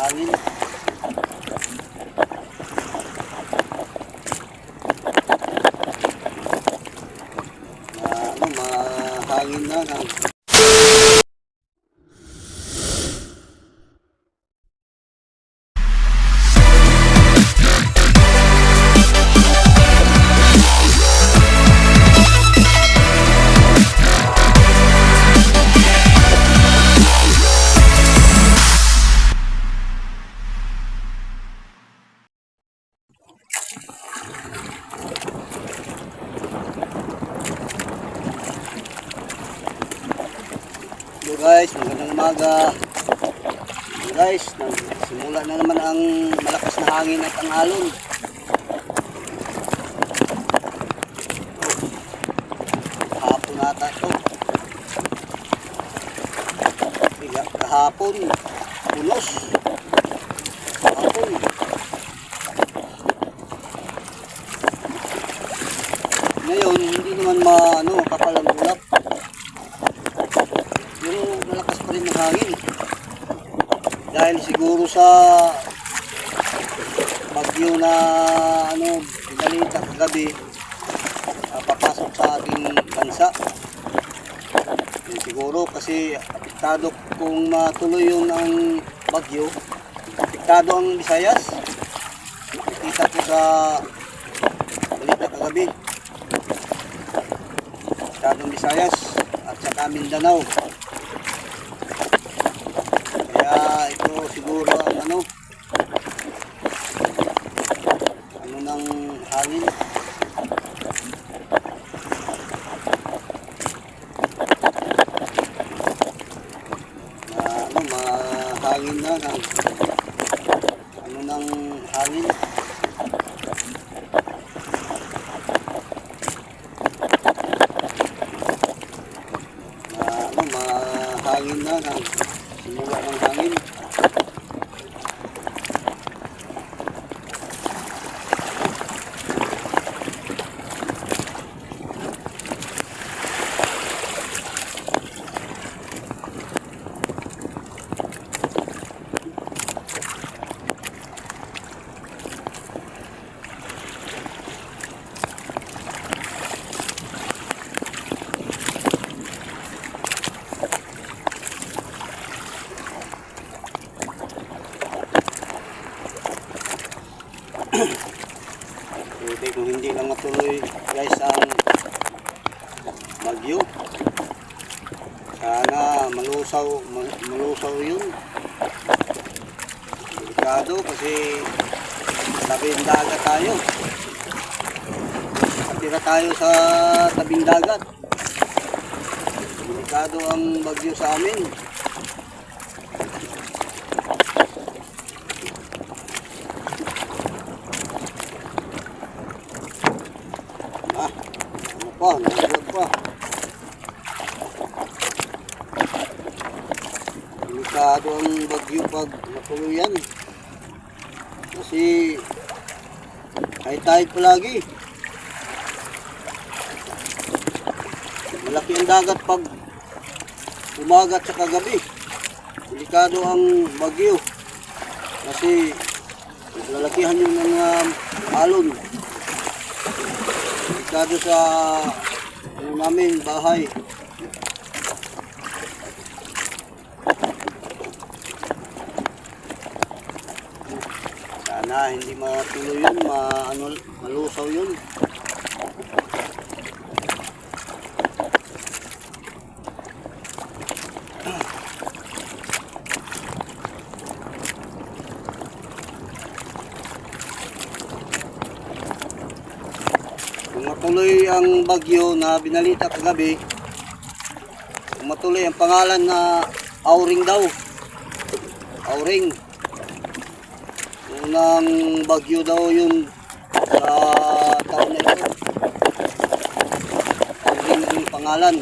hangin. Na, ano, mahangin na. na Hello guys, magandang umaga. Hello guys, simula na naman ang malakas na hangin at ang alon. Kahapon nata ito. Kahapon, punos. Kahapon. Ngayon, hindi naman maano, kapal ang ulap. Pero malakas pa rin ang hangin. Dahil siguro sa bagyo na ano, pinalita kagabi, ah, papasok sa ating bansa. Yun siguro kasi apektado kung matuloy yun ang bagyo, apektado ang Visayas. Nakita ko sa balita kagabi. Apektado ang Visayas at saka Mindanao. Kaya ito siguro ang ano ano ng hangin. Na ano mahangin na na ano ng hangin. Na ano mahangin na na simula ng hangin. Matuloy guys ang bagyo. Sana malusaw, mal- malusaw yun. Delikado kasi tabing dagat tayo. Natira tayo sa tabing dagat. Delikado ang bagyo sa amin. Pa, naglag pa. Delikado ang bagyo pag natuluyan. Kasi high tide palagi. Malaki ang dagat pag umaga at saka gabi. Delikado ang bagyo. Kasi lalakihan yung mga alon. Delikado sa ano namin, bahay. Sana hindi matuloy yun, ma, ano, malusaw yun. Kung matuloy ang bagyo na binalita kagabi, kung matuloy ang pangalan na Auring daw. Auring. Unang bagyo daw yun sa taon na ito. Auring ang pangalan.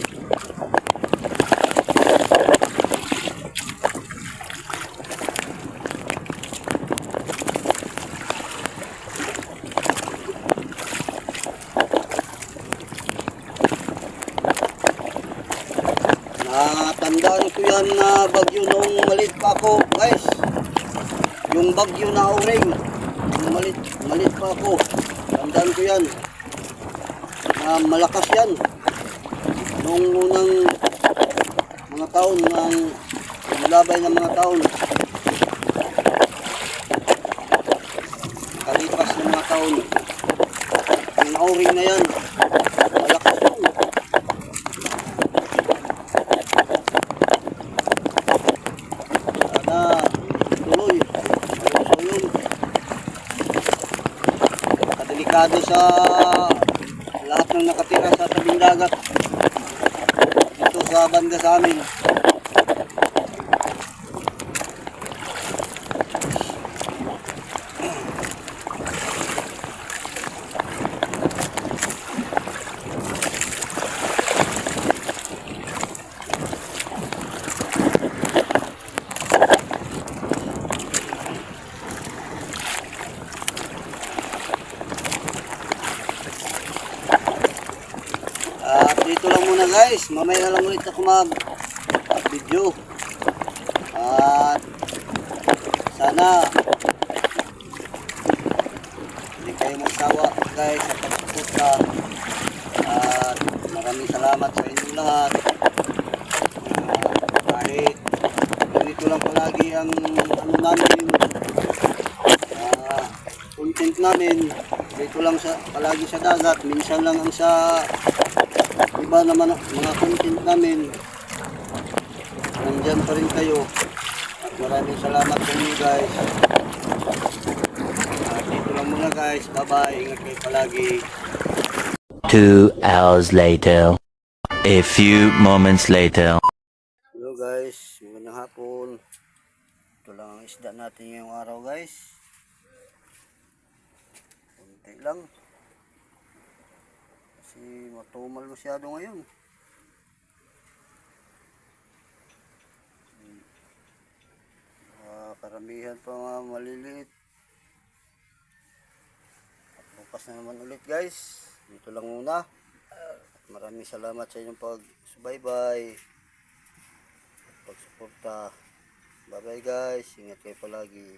Yan na bagyo nung maliit pa ako, guys. Yung bagyo na auring. Nung malit, malit pa ako. Tandaan ko yan. Na malakas yan. Noong unang mga taon ng malabay ng mga taon. Kalipas ng mga taon. Yung auring na yan. Malakas yun. Sana tuloy. Ayos yun. Kadelikado sa lahat ng nakatira sa tabing dagat. Dito sa banda sa amin. At dito lang muna guys. Mamaya na lang ulit ako mag video. At sana hindi kayo magsawa guys sa pagpupunta. At maraming salamat sa inyong lahat. Ah, kahit ganito lang palagi ang ano namin ah, content namin dito lang sa palagi sa dagat minsan lang ang sa iba naman mga content namin. Nandyan pa rin kayo. At maraming salamat sa inyo guys. At dito lang muna guys. Bye bye ingat kayo palagi. Two hours later. A few moments later. hello guys. Magandang hapon. Ito lang ang isda natin ngayong araw guys. Konti lang kasi matumal masyado ngayon. Ah, karamihan pa mga maliliit. At bukas na naman ulit guys. Dito lang muna. Maraming salamat sa inyong pagsubaybay. Pagsuporta. Bye bye guys. Ingat kayo palagi